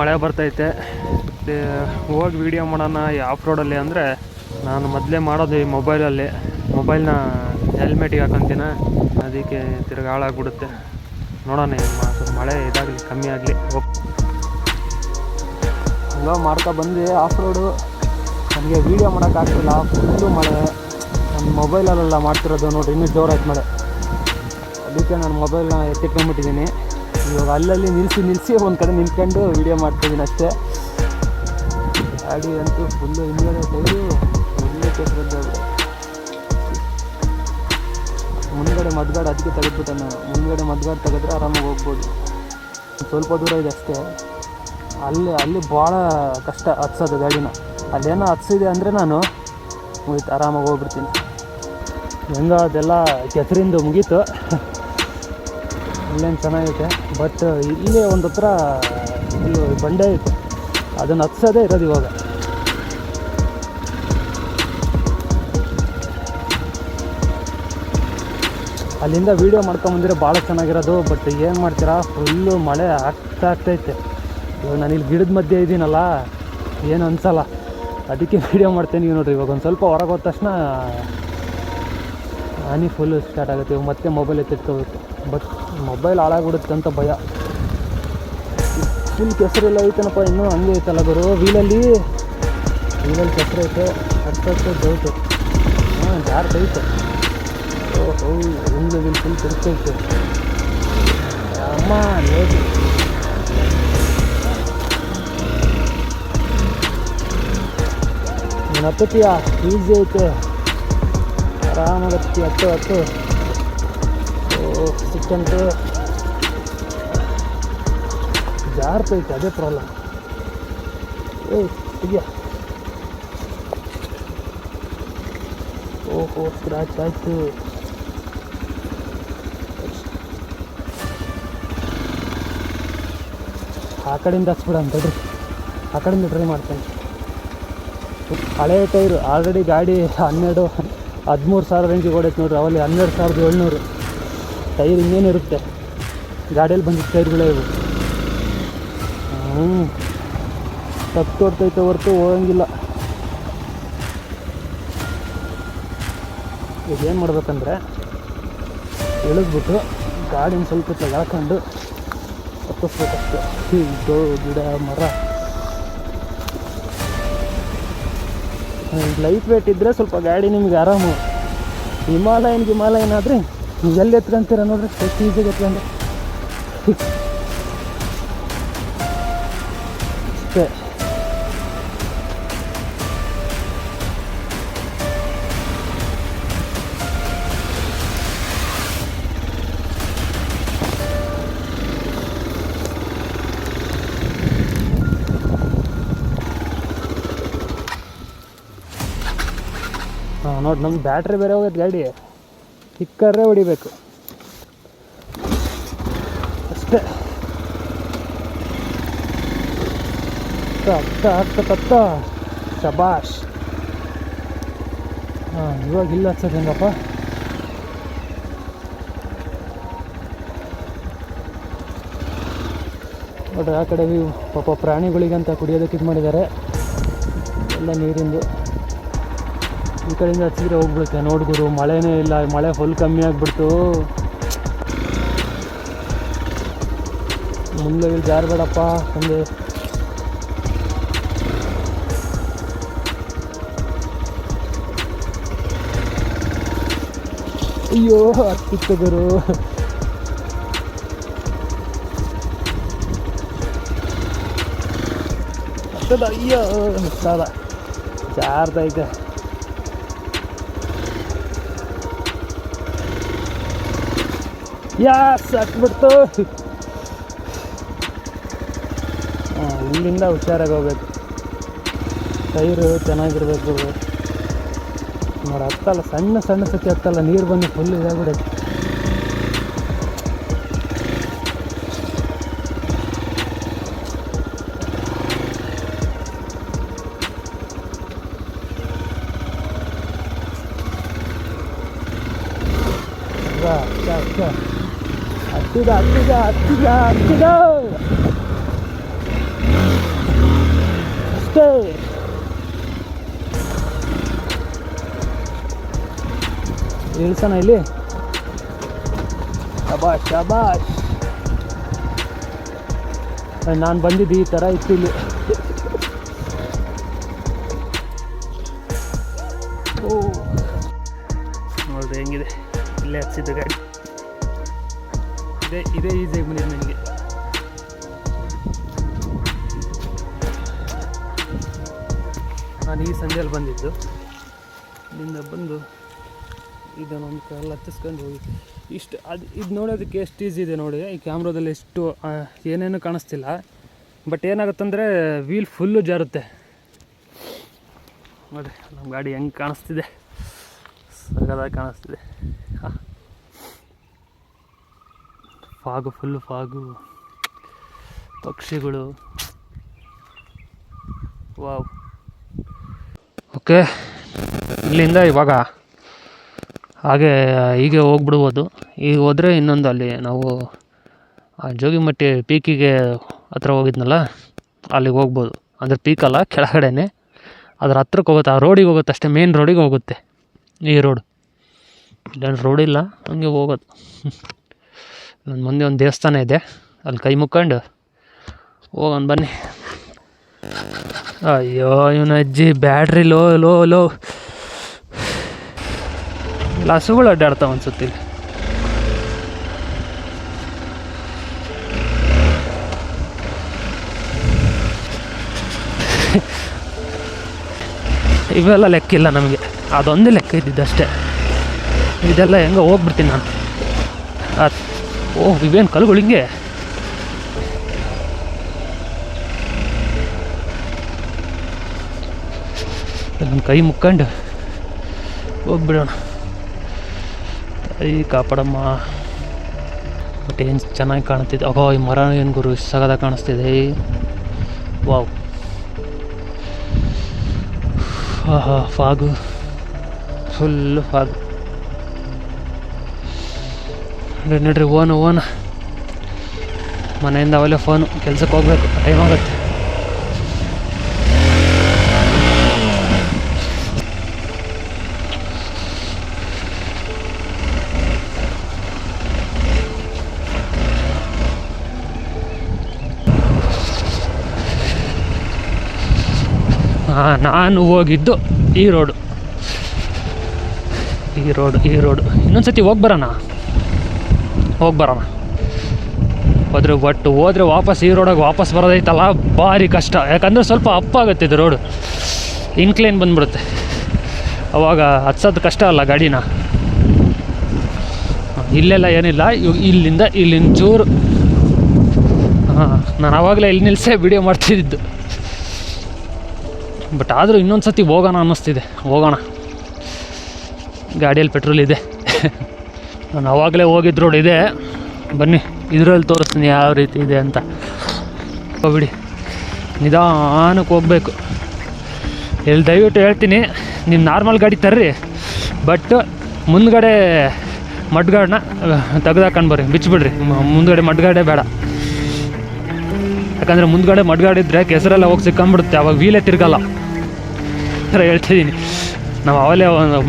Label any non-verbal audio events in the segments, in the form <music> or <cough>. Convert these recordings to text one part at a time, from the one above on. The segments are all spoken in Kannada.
ಮಳೆ ಬರ್ತೈತೆ. ಹೋಗಿ ವೀಡಿಯೋ ಮಾಡೋಣ ಆಫ್ ರೋಡಲ್ಲಿ ಅಂದರೆ ನಾನು ಮೊದಲೇ ಮಾಡೋದು ಈ ಮೊಬೈಲಲ್ಲಿ ಮೊಬೈಲ್ನ ಹೆಲ್ಮೆಟಿಗೆ ಹಾಕೊಂತೀನ? ಅದಕ್ಕೆ ತಿರ್ಗಿ ಹಾಳಾಗ್ಬಿಡುತ್ತೆ. ನೋಡೋಣ ಮಳೆ ಇದಾಗಲಿ, ಕಮ್ಮಿ ಆಗಲಿ. ಎಲ್ಲ ಮಾಡ್ತಾ ಬಂದು ಆಫ್ ರೋಡು ನನಗೆ ವೀಡಿಯೋ ಮಾಡೋಕ್ಕಾಗ್ತಿಲ್ಲ ಫುಲ್ಲು ಮಳೆ. ನನ್ನ ಮೊಬೈಲಲ್ಲೆಲ್ಲ ಮಾಡ್ತಿರೋದು ನೋಡಿ ಇನ್ನೂ ಜೋರಾಯ್ತು ಮಳೆ. ಅದಕ್ಕೆ ನಾನು ಮೊಬೈಲ್ನ ಎತ್ತಿಟ್ಕೊಂಡ್ಬಿಟ್ಟಿದ್ದೀನಿ. ಇವಾಗ ಅಲ್ಲಲ್ಲಿ ನಿಲ್ಲಿಸಿ ನಿಲ್ಲಿಸಿ ಒಂದು ಕಡೆ ನಿಂತ್ಕೊಂಡು ವೀಡಿಯೋ ಮಾಡ್ತಿದ್ದೀನಿ ಅಷ್ಟೇ. ಗಾಡಿ ಅಂತೂ ಫುಲ್ಲು ಹಿಂದ್ಗಡೆ ಟೈರು ಫುಲ್ಲು ಕೆಸರದ್ದು ಮುಂದ್ಗಡೆ ಮದ್ಗಾಡ್ ಅದಕ್ಕೆ ತೆಗೆದ್ಬಿಟ್ಟೆ ನಾನು. ಮುಂದ್ಗಡೆ ಮದ್ಗಾಡ್ ತೆಗೆದ್ರೆ ಆರಾಮಾಗಿ ಹೋಗ್ಬೋದು. ಸ್ವಲ್ಪ ದೂರ ಇದೆ ಅಷ್ಟೇ. ಅಲ್ಲಿ ಅಲ್ಲಿ ಭಾಳ ಕಷ್ಟ ಹತ್ಸೋದು ಗಾಡಿನ. ಅಲ್ಲೇನೋ ಹತ್ಸಿದೆ ಅಂದರೆ ನಾನು ಮುಗೀತು, ಆರಾಮಾಗಿ ಹೋಗ್ಬಿಡ್ತೀನಿ. ಹೆಂಗೋ ಅದೆಲ್ಲ ಕೆಸರಿಂದ ಮುಗೀತು. <laughs> ಇಲ್ಲೇನು ಚೆನ್ನಾಗೈತೆ? ಬಟ್ ಇಲ್ಲೇ ಒಂದು ಹತ್ರ ಬಂಡೆ ಇತ್ತು. ಅದನ್ನು ಹತ್ಸೋದೇ ಇರೋದು ಇವಾಗ. ಅಲ್ಲಿಂದ ವೀಡಿಯೋ ಮಾಡ್ಕೊಂಬಂದಿರೋ ಭಾಳ ಚೆನ್ನಾಗಿರೋದು ಬಟ್ ಏನು ಮಾಡ್ತೀರಾ? ಫುಲ್ಲು ಮಳೆ ಆಗ್ತಾ ಆಗ್ತೈತೆ ಇವಾಗ ನಾನು ಇಲ್ಲಿ ಗಿಡದ ಮಧ್ಯೆ ಇದ್ದೀನಲ್ಲ ಏನು ಅನ್ಸಲ್ಲ. ಅದಕ್ಕೆ ವೀಡಿಯೋ ಮಾಡ್ತೀನಿ ನೋಡಿರಿ. ಇವಾಗ ಒಂದು ಸ್ವಲ್ಪ ಹೊರಗೆ ಹೋದ ತಕ್ಷಣ ಹಾನಿ ಫುಲ್ಲು ಸ್ಟಾರ್ಟ್ ಆಗುತ್ತೆ. ಮತ್ತೆ ಮೊಬೈಲ್ ಎತ್ತಿಟ್ಕೋಬೇಕು. ಬಟ್ ಮೊಬೈಲ್ ಹಾಳಾಗ್ಬಿಡುತ್ತೆ ಅಂತ ಭಯ. ಫುಲ್ ಕೆಸರೆಲ್ಲ ಐತನಪ್ಪ, ಇನ್ನೂ ಹಂಗೆ ಐತಲ್ಲ ಗುರು. ವೀಲಲ್ಲಿ ವೀಲಲ್ಲಿ ಕೆಸರು ಐತೆ. ಅಷ್ಟು ಡೌಟು ಹಾಂ ಜಾರ್ತೈತೆ ಓಹೋ ಒಂದು ವೀಲ್ ಫುಲ್ ತಿರುಗ್ತೈತೆ ಅಮ್ಮ ಲೇಟ್ ಹತ್ತತೀಯ ಈಸಿ ಐತೆ. ಆರಾಮಾಗಿ ಹತ್ತಿ ಹತ್ತು ಹತ್ತು ಸಿಕ್ಕಂತು. ಜಾರ್ತೈತೆ ಅದೇ ಪ್ರಾಬ್ಲಮ್ ಏ ಇದೆಯಾ ಓಹೋ ಸ್ಕ್ರಾಚ್ ಆಯಿತು. ಆ ಕಡೆಯಿಂದ ಹಚ್ಬಿಡ ಅಂತಡ್ರಿ ಆ ಕಡೆಯಿಂದ ಟ್ರೈ ಮಾಡ್ತೇನೆ. ಹಳೆ ಟೈರು ಆಲ್ರೆಡಿ ಗಾಡಿ ಹನ್ನೆರಡು ಹದಿಮೂರು ಸಾವಿರ ರೇಂಜಿಗೆ ಓಡೈತೆ ನೋಡ್ರಿ, ಅವಲ್ಲಿ ಹನ್ನೆರಡು ಸಾವಿರದ ಏಳ್ನೂರು. ಟೈರ್ ಇನ್ನೇನು ಇರುತ್ತೆ? ಗಾಡಿಯಲ್ಲಿ ಬಂದಿದ್ದ ಟೈರ್ಗಳೇ ಇವು. ಹ್ಞೂ ತಪ್ಪು ತೋರ್ತೈತೆ ಹೊರತು ಹೋಗಂಗಿಲ್ಲ. ಈಗ ಏನು ಮಾಡ್ಬೇಕಂದ್ರೆ, ಇಳಿದ್ಬಿಟ್ಟು ಗಾಡಿನ ಸ್ವಲ್ಪ ತೆಗೆಳ್ಕೊಂಡು ತಪ್ಪಿಸ್ಬೇಕಷ್ಟು. ಗಿಡ, ಮರ. ಲೈಟ್ ವೇಟ್ ಇದ್ದರೆ ಸ್ವಲ್ಪ ಗಾಡಿ ನಿಮ್ಗೆ ಆರಾಮು. ಹಿಮಾಲಯನ್ ಗಿಮಾಲಯನ್ ಆದರೆ ಎಲ್ಲಿ ಎತ್ಕೊಂತೀರ ನೋಡ್ರಿ? ಎಷ್ಟು ಈಸಿಗೆ ಎತ್ಕೊಂಡು ನೋಡಿ ನಮ್ಮ ಬ್ಯಾಟ್ರಿ ಬೇರೆ ಹೋಗೈತೆ ಗಾಡಿ. ಕಿಕ್ಕರ್ರೆ ಹೊಡಿಬೇಕು. ಅಷ್ಟೇ. ಹತ್ತ ಹತ್ತ ಹತ್ತ ಶಬಾಷ್. ಹಾಂ, ಇವಾಗ ಇಲ್ಲ ಹಚ್ಚೋದು ಹೆಂಗಪ್ಪ ನೋಡ್ರಿ, ಆ ಕಡೆ. ಪಾಪ ಪ್ರಾಣಿಗಳಿಗಂತ ಕುಡಿಯೋದಕ್ಕೆ ಇದು ಮಾಡಿದ್ದಾರೆ. ಎಲ್ಲ ನೀರಿಂದು. ಈ ಕಡೆಯಿಂದ ಹಚ್ಚಿದ್ರೆ ಹೋಗ್ಬಿಡುತ್ತೆ. ನೋಡ್ಗುರು ಮಳೆನೇ ಇಲ್ಲ. ಮಳೆ ಫುಲ್ ಕಮ್ಮಿ ಆಗಿಬಿಡ್ತು. ಮುಂದೆ ಇಲ್ಲಿ ಜಾರಬೇಡಪ್ಪ ಸಂಜೆ. ಅಯ್ಯೋ ಹತ್ತಿತ್ತು ಗುರು. ಅಯ್ಯೋ ಹತ್ತದ ಹತ್ಬಿಡ್ತು ಹಾಂ ಇಲ್ಲಿಂದ ಹುಷಾರಾಗಿ ಹೋಗ್ಬೇಕು. ಟೈರು ಚೆನ್ನಾಗಿರ್ಬೇಕು. ನೋಡಿ ಹತ್ತಲ್ಲ, ಸಣ್ಣ ಸಣ್ಣ ಸತಿ ಹತ್ತಲ್ಲ, ನೀರು ಬಂದು ಫುಲ್ ಇದಾಗ್ಬಿಡೈತೆ ಹತ್ತಿದ ಹತ್ತಿದ ಹತ್ತಿದ ಹತ್ತಿದ. ಅಷ್ಟೇ. ಇಳಿಸೋಣ ಇಲ್ಲಿ? ಶಬಾಷ್ ಶಬಾಷ್. ನಾನು ಬಂದಿದ್ದು ಈ ಥರ ಇತ್ತು ಇಲ್ಲಿ. ಓ. ನೋಡ್ರಿ ಹೆಂಗಿದೆ? ಇಲ್ಲೇ ಹಚ್ಚಿದ್ದು ಗಾಡಿ. ಇದೇ ಇದೇ ಈಸಿಯಾಗಿ ಬಂದಿದೆ ನನಗೆ ನಾನು ಈ ಸಂಜೆಯಲ್ಲಿ ಬಂದಿದ್ದು. ಇಲ್ಲಿಂದ ಬಂದು ಇದನ್ನೊಂದು ಕಾಲ ಹತ್ತಿಸ್ಕೊಂಡು ಹೋಗಿ. ಇಷ್ಟು, ಅದು, ಇದು ನೋಡೋದಕ್ಕೆ ಎಷ್ಟು ಈಸಿ ಇದೆ ನೋಡಿ. ಈ ಕ್ಯಾಮ್ರಾದಲ್ಲಿ ಎಷ್ಟು ಏನೇನು ಕಾಣಿಸ್ತಿಲ್ಲ. ಬಟ್ ಏನಾಗುತ್ತಂದರೆ ವೀಲ್ ಫುಲ್ಲು ಜಾರುತ್ತೆ. ನೋಡಿ ನಮ್ಮ ಗಾಡಿ ಹೆಂಗೆ ಕಾಣಿಸ್ತಿದೆ. ಸಗದಾಗಿ ಕಾಣಿಸ್ತಿದೆ. Fog full fog. ಪಕ್ಷಿಗಳು. ವಾವ್. ಓಕೆ, ಇಲ್ಲಿಂದ ಇವಾಗ ಹಾಗೆ ಹೀಗೆ ಹೋಗ್ಬಿಡ್ಬೋದು. ಈಗ ಹೋದರೆ ಇನ್ನೊಂದು ಅಲ್ಲಿ ನಾವು ಜೋಗಿಮಟ್ಟಿ ಪೀಕಿಗೆ ಹತ್ರ ಹೋಗಿದ್ನಲ್ಲ, ಅಲ್ಲಿಗೆ ಹೋಗ್ಬೋದು. ಅಂದರೆ ಪೀಕಲ್ಲ ಕೆಳಗಡೆನೆ. ಅದ್ರ ಹತ್ರಕ್ಕೆ ಹೋಗುತ್ತೆ, ಆ ರೋಡಿಗೆ ಹೋಗುತ್ತೆ ಅಷ್ಟೇ ಮೇನ್ ರೋಡಿಗೆ ಹೋಗುತ್ತೆ ಈ ರೋಡ್ ಇಲ್ಲ ರೋಡ್ ಇಲ್ಲ, ಹಂಗೆ ಹೋಗೋದು. ನನ್ನ ಮುಂದೆ ಒಂದು ದೇವಸ್ಥಾನ ಇದೆ. ಅಲ್ಲಿ ಕೈ ಮುಕ್ಕೊಂಡು ಹೋಗೋಣ ಬನ್ನಿ. ಅಯ್ಯೋ, ಇವನ ಅಜ್ಜಿ ಬ್ಯಾಟ್ರಿ ಲೋ ಲೋ ಲೋ. ಇಲ್ಲ ಹಸುಗಳು ಅಡ್ಡಾಡ್ತಾವ ಅನ್ಸುತ್ತೆ ಇಲ್ಲಿ. ಇವೆಲ್ಲ ಲೆಕ್ಕಿಲ್ಲ ನಮಗೆ. ಅದೊಂದೇ ಲೆಕ್ಕ ಇದ್ದಿದ್ದಷ್ಟೇ. ಇದೆಲ್ಲ ಹೆಂಗೆ ಹೋಗ್ಬಿಡ್ತೀನಿ ನಾನು. ಅದು ಓಹ್ ಇವೇನು ಕಲ್ಲುಗಳು ಹಿಂಗೆ? ನಮ್ಮ ಕೈ ಮುಕ್ಕೊಂಡು. ಹೋಗ್ಬಿಡೋಣ. ಕೈ ಕಾಪಾಡಮ್ಮ. ಬಟ್ ಏನು ಚೆನ್ನಾಗಿ ಕಾಣ್ತಿದೆ ಅಗೋ, ಈ ಮರ ಏನು ಗುರು, ಸಗದ ಕಾಣಿಸ್ತಿದೆ. ವಾವ್. ಆಹಾ, ಫಾಗು. Full fog. ನಡ್ರಿ ನಡ್ರಿ, ಓನು ಓನು. ಮನೆಯಿಂದ ಅವಲೇ ಫೋನು ಕೆಲ್ಸಕ್ಕೆ ಹೋಗ್ಬೇಕು ಟೈಮ್ ಆಗುತ್ತೆ. ಹಾಂ ನಾನು ಹೋಗಿದ್ದು ಈ ರೋಡು ಈ ರೋಡು ಈ ರೋಡು ಇನ್ನೊಂದು ಸತಿ ಹೋಗಿ ಬರೋಣ? ಹೋಗಿ ಬರೋಣ ಹೋದ್ರೆ ಒಟ್ಟು ಹೋದ್ರೆ ವಾಪಸ್ ಈ ರೋಡಾಗ ವಾಪಸ್ ಬರೋದೈತಲ್ಲ, ಭಾರಿ ಕಷ್ಟ. ಯಾಕಂದರೆ ಸ್ವಲ್ಪ ಅಪ್ ಆಗುತ್ತೆ ಇದು ರೋಡು ಇನ್ಕ್ಲೈನ್ ಬಂದ್ಬಿಡುತ್ತೆ. ಅವಾಗ ಹತ್ಸೋದು ಕಷ್ಟ ಅಲ್ಲ ಗಾಡಿನ. ಇಲ್ಲೆಲ್ಲ ಏನಿಲ್ಲ ಇಲ್ಲಿಂದ ಇಲ್ಲಿಂದ ಚೂರು. ಹಾಂ, ನಾನು ಆವಾಗಲೇ ಇಲ್ಲಿ ನಿಲ್ಲಿಸೇ ವಿಡಿಯೋ ಮಾಡ್ತಿದ್ದು ಬಟ್ ಆದರೂ ಇನ್ನೊಂದು ಸತಿ ಹೋಗೋಣ ಅನ್ನಿಸ್ತಿದೆ. ಹೋಗೋಣ. ಗಾಡಿಯಲ್ಲಿ ಪೆಟ್ರೋಲ್ ಇದೆ. <laughs> ನಾನು ಆವಾಗಲೇ ಹೋಗಿದ್ದು ರೋಡ್ ಇದೆ. ಬನ್ನಿ, ಇದರಲ್ಲಿ ತೋರಿಸ್ತೀನಿ ಯಾವ ರೀತಿ ಇದೆ ಅಂತ. ಹೋಗ್ಬಿಡಿ ನಿಧಾನಕ್ಕೆ ಹೋಗ್ಬೇಕು. ಇಲ್ಲಿ ದಯವಿಟ್ಟು ಹೇಳ್ತೀನಿ ನೀವು ನಾರ್ಮಲ್ ಗಾಡಿ ತರ್ರಿ, ಬಟ್ ಮುಂದ್ಗಡೆ ಮಡ್ಗಾಡನ್ನ ತೆಗ್ದಾಕೊಂಡು ಬರ್ರಿ ಬಿಚ್ಚಿಬಿಡ್ರಿ ಮುಂದ್ಗಡೆ ಮಡ್ಗಾಡೆ ಬೇಡ. ಯಾಕಂದರೆ ಮುಂದ್ಗಡೆ ಮಡ್ಗಾಡಿದ್ರೆ ಕೆಸರೆಲ್ಲ ಹೋಗಿ ಸಿಕ್ಕಂಬಿಡುತ್ತೆ, ಅವಾಗ ವೀಲೇ ತಿರ್ಗಲ್ಲ. ಥರ ಹೇಳ್ತಿದ್ದೀನಿ. ನಾವು ಅವಲೇ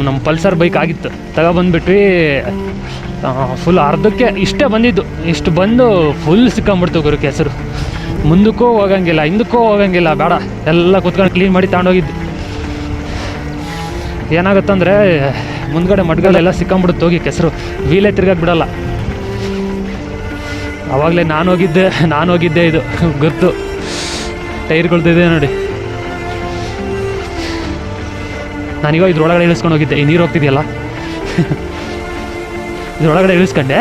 ನಮ್ಮ ಪಲ್ಸರ್ ಬೈಕ್ ಆಗಿತ್ತು. ತಗೊಬಂದ್ಬಿಟ್ವಿ ಫುಲ್ ಅರ್ಧಕ್ಕೆ ಇಷ್ಟೇ ಬಂದಿದ್ದು. ಇಷ್ಟು ಬಂದು ಫುಲ್ ಸಿಕ್ಕಂಬಿಡ್ತು ಗುರು ಕೆಸರು. ಮುಂದಕ್ಕೂ ಹೋಗಂಗಿಲ್ಲ, ಹಿಂದಕ್ಕೂ ಹೋಗಂಗಿಲ್ಲ, ಬೇಡ. ಎಲ್ಲ ಕುತ್ಕೊಂಡು ಕ್ಲೀನ್ ಮಾಡಿ ತಗೊಂಡೋಗಿದ್ದು. ಏನಾಗುತ್ತಂದರೆ, ಮುಂದ್ಗಡೆ ಮಡ್ಗಳೆಲ್ಲ ಸಿಕ್ಕಂಬಿಡುತ್ತೆ ಹೋಗಿ ಕೆಸರು. ವೀಲೇ ತಿರ್ಗಕ್ಕೆ ಬಿಡಲ್ಲ. ಆವಾಗಲೇ ನಾನು ಹೋಗಿದ್ದೆ ನಾನು ಹೋಗಿದ್ದೆ ಇದು ಗೊತ್ತು ಟೈರ್ಗಳ್ದಿದೆ ನೋಡಿ. ನಾನೀಗ ಇದ್ರೊಳಗಡೆ ಇಳಿಸ್ಕೊಂಡು ಹೋಗಿದ್ದೆ. ಈ ನೀರು ಹೋಗ್ತಿದೆಯಲ್ಲ? ಇದ್ರೊಳಗಡೆ ಇಳಿಸ್ಕೊಂಡೆ.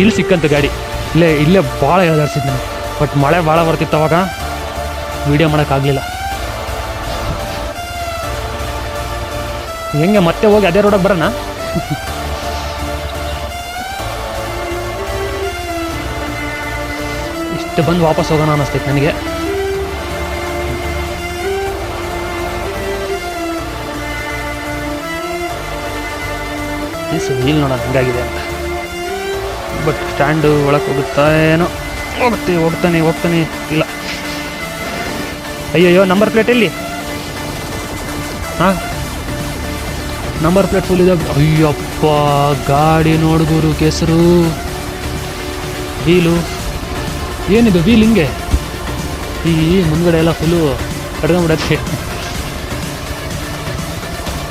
ಇಲ್ಲಿ ಸಿಕ್ಕಂತ ಗಾಡಿ. ಇಲ್ಲೇ ಇಲ್ಲೇ ಭಾಳ ಎಳ್ದಾಡ್ಸಿದ್ದು ನಾನು. ಬಟ್ ಮಳೆ ಭಾಳ ಬರ್ತಿತ್ತು ಅವಾಗ. ವೀಡಿಯೋ ಮಾಡೋಕ್ಕಾಗಲಿಲ್ಲ ಹೆಂಗೆ ಮತ್ತೆ ಹೋಗಿ ಅದೇ ರೋಡಕ್ಕೆ ಬರೋಣ? ಇಷ್ಟು ಬಂದು ವಾಪಸ್ ಹೋಗೋಣ ಅನ್ನಿಸ್ತೈತೆ ನನಗೆ. ಈ ವೀಲ್ ನೋಡೋಣ ಹಂಗಾಗಿದೆ ಅಂತ ಬಟ್ ಸ್ಟ್ಯಾಂಡು ಒಳಗೆ ಹೋಗುತ್ತಾ ಏನೋ. ಹೋಗ್ತೀವಿ ಹೋಗ್ತಾನೆ ಹೋಗ್ತಾನೆ. ಇಲ್ಲ. ಅಯ್ಯಯ್ಯೋ ನಂಬರ್ ಪ್ಲೇಟ್ ಎಲ್ಲಿ? ಹಾಂ? ನಂಬರ್ ಪ್ಲೇಟ್ ಫುಲ್ ಇದೆ. ಅಯ್ಯಪ್ಪ, ಗಾಡಿ ನೋಡ್ಗುರು ಕೆಸರು. ವೀಲು ಏನಿದು ವೀಲ್ ಹಿಂಗೆ? ಈ ಮುಂದ್ಗಡೆ ಎಲ್ಲ ಫುಲ್ಲು ಕಡ್ಕೊಂಬಿಡತ್ತೆ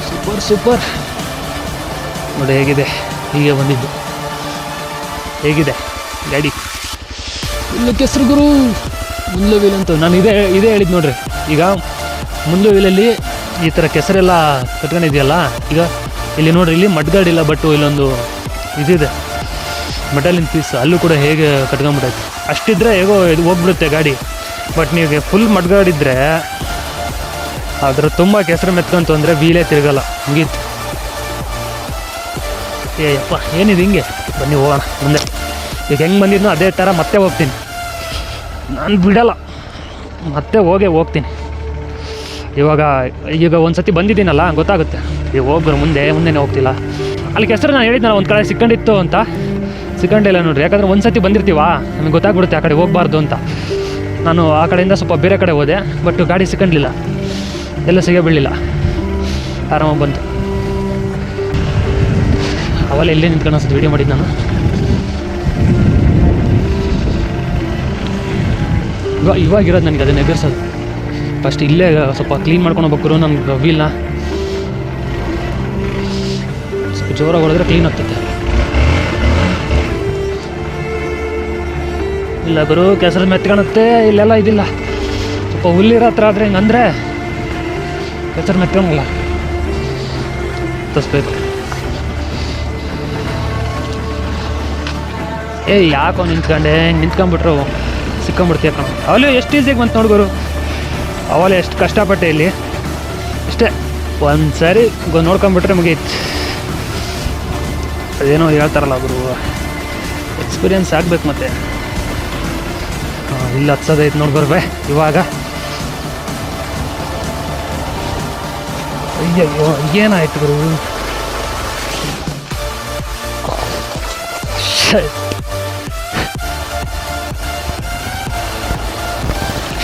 ಸೂಪರ್ ಸೂಪರ್ ನೋಡಿ ಹೇಗಿದೆ? ಹೀಗೆ ಬಂದಿದ್ದು. ಹೇಗಿದೆ? ಗಾಡಿ? ಇಲ್ಲ ಕೆಸರು ಗುರು ಮುಂದೆ ವೀಲ್ ಅಂತೂ. ನಾನು ಇದೇ ಇದೇ ಹೇಳಿದ್ದು ನೋಡ್ರಿ. ಈಗ ಮುಂದೆ ವೀಲಲ್ಲಿ ಈ ಥರ ಕೆಸರೆಲ್ಲ ಕಟ್ಕೊಂಡಿದೆಯಲ್ಲ ಈಗ ಇಲ್ಲಿ ನೋಡ್ರಿ ಇಲ್ಲಿ ಮಡ್ಗಾಡ್ ಇಲ್ಲ ಬಟ್ ಇಲ್ಲೊಂದು ಇದಿದೆ. ಮೆಟಲಿನ ಪೀಸ್ ಅಲ್ಲೂ ಕೂಡ ಹೇಗೆ ಕಟ್ಕೊಂಡ್ಬಿಟ್ಟೈತೆ. ಅಷ್ಟಿದ್ರೆ ಹೇಗೋ ಇದು ಹೋಗ್ಬಿಡುತ್ತೆ ಗಾಡಿ. ಬಟ್ ನೀವು ಫುಲ್ ಮಡ್ಗಾಡಿದ್ರೆ ಅದರ ತುಂಬ ಕೆಸರು ಮೆತ್ಕೊಂತು ಅಂದರೆ ವೀಲೇ ತಿರುಗಲ್ಲ. ಮುಗೀತು ಏ, ಯಪ್ಪ, ಏನಿದೆ ಹಿಂಗೆ? ಬನ್ನಿ, ಹೋಗೋಣ, ಮುಂದೆ. ಈಗ ಹೆಂಗೆ ಬಂದಿದ್ನೋ ಅದೇ ಥರ ಮತ್ತೆ ಹೋಗ್ತೀನಿ. ನಾನು ಬಿಡಲ್ಲ. ಮತ್ತೆ ಹೋಗೇ ಹೋಗ್ತೀನಿ. ಇವಾಗ, ಈಗ ಒಂದು ಸತಿ ಬಂದಿದ್ದೀನಲ್ಲ, ಗೊತ್ತಾಗುತ್ತೆ. ಈಗ ಹೋಗ್ಬರು ಮುಂದೆ, ಮುಂದೆನೇ ಹೋಗ್ತಿಲ್ಲ. ಅಲ್ಲಿ ಕೆಸರು ನಾನು ಹೇಳಿದ್ನಲ್ಲ, ಒಂದು ಕಡೆ ಸಿಕ್ಕಂಡಿತ್ತು ಅಂತ. ಸಿಕ್ಕಂಡಿಲ್ಲ ನೋಡ್ರಿ, ಯಾಕಂದ್ರೆ ಒಂದು ಸತಿ ಬಂದಿರ್ತೀವ? ನಮಗೆ ಗೊತ್ತಾಗ್ಬಿಡುತ್ತೆ ಆ ಕಡೆ ಹೋಗ್ಬಾರ್ದು ಅಂತ. ನಾನು ಆ ಕಡೆಯಿಂದ ಸ್ವಲ್ಪ ಬೇರೆ ಕಡೆ ಹೋದೆ, ಬಟ್ ಗಾಡಿ ಸಿಕ್ಕಂಡಿಲ್ಲ. ಎಲ್ಲ ಸಿಗಬಿಡಲಿಲ್ಲ ಆರಾಮಾಗಿ ಬಂತು. ಅವೆಲ್ಲ ಇಲ್ಲೇ ನಿಂತ್ಕೊಂಡು ಅನ್ಸುತ್ತೆ ವೀಡಿಯೋ ಮಾಡಿದ್ದು ನಾನು. ಇವಾಗ ಇವಾಗಿರೋದು ನನಗೆ, ಅದನ್ನ ಎದುರಿಸೋದು. ಫಸ್ಟ್ ಇಲ್ಲೇ ಸ್ವಲ್ಪ ಕ್ಲೀನ್ ಮಾಡ್ಕೊಂಡು ಹೋಗ್ಬೇಕು ನನ್ನ ವೀಲ್ನ ಸ್ವಲ್ಪ ಜೋರಾಗಿ ಹೊಡೆದ್ರೆ ಕ್ಲೀನ್ ಆಗ್ತದೆ ಇಲ್ಲ ಗುರು, ಕೆಸರು ಮೆತ್ಕೊಳುತ್ತೆ ಇಲ್ಲೆಲ್ಲ ಇದಿಲ್ಲ. ಸ್ವಲ್ಪ ಹುಲ್ಲಿರೋ ಹತ್ರ ಆದರೆ ಹಿಂಗಂದ್ರೆ ಕೆಸರು ಮೆತ್ಕೊಳಲ್ಲ. ತಸ್ಬೇಕು ಏ, ಯಾಕೋ ನಿಂತ್ಕೊಂಡೆ? ನಿಂತ್ಕೊಂಡ್ಬಿಟ್ರು. ಸಿಕ್ಕೊಂಬಿಡ್ತೀಯ ಕಣ. ಅವಲೇ ಎಷ್ಟು ಈಸಿಯಾಗಿ ಬಂತು ನೋಡ್ಗೋರು ಅವಲೇ ಎಷ್ಟು ಕಷ್ಟಪಟ್ಟೆ ಇಲ್ಲಿ. ಇಷ್ಟೇ. ಒಂದು ಸಾರಿ ನೋಡ್ಕೊಂಬಿಟ್ರೆ ಮುಗೀತು. ಅದೇನೋ ಹೇಳ್ತಾರಲ್ಲ ಗುರು. ಎಕ್ಸ್ಪೀರಿಯನ್ಸ್ ಆಗ್ಬೇಕು ಮತ್ತೆ. ಇಲ್ಲಿ, ಹತ್ಸೋದೈತೆ ನೋಡ್ಬರ್ಬೆ ಇವಾಗ. ಅಯ್ಯಯ್ಯೋ, ಏನಾಯ್ತು ಗುರು?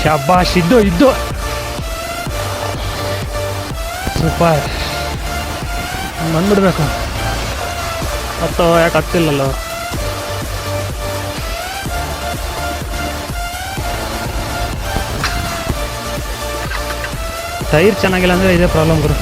ಶಬ್ಬಾಶ್ ಇದ್ದು ಇದ್ದು ಸೂಪರ್ ಬಂದ್ಬಿಡ್ಬೇಕು ಮತ್ತು ಯಾಕೆ ಹತ್ತಿಲ್ಲಲ್ಲ? ಟೈರ್ ಚೆನ್ನಾಗಿಲ್ಲ ಅಂದರೆ ಇದೇ ಪ್ರಾಬ್ಲಮ್ ಗುರು.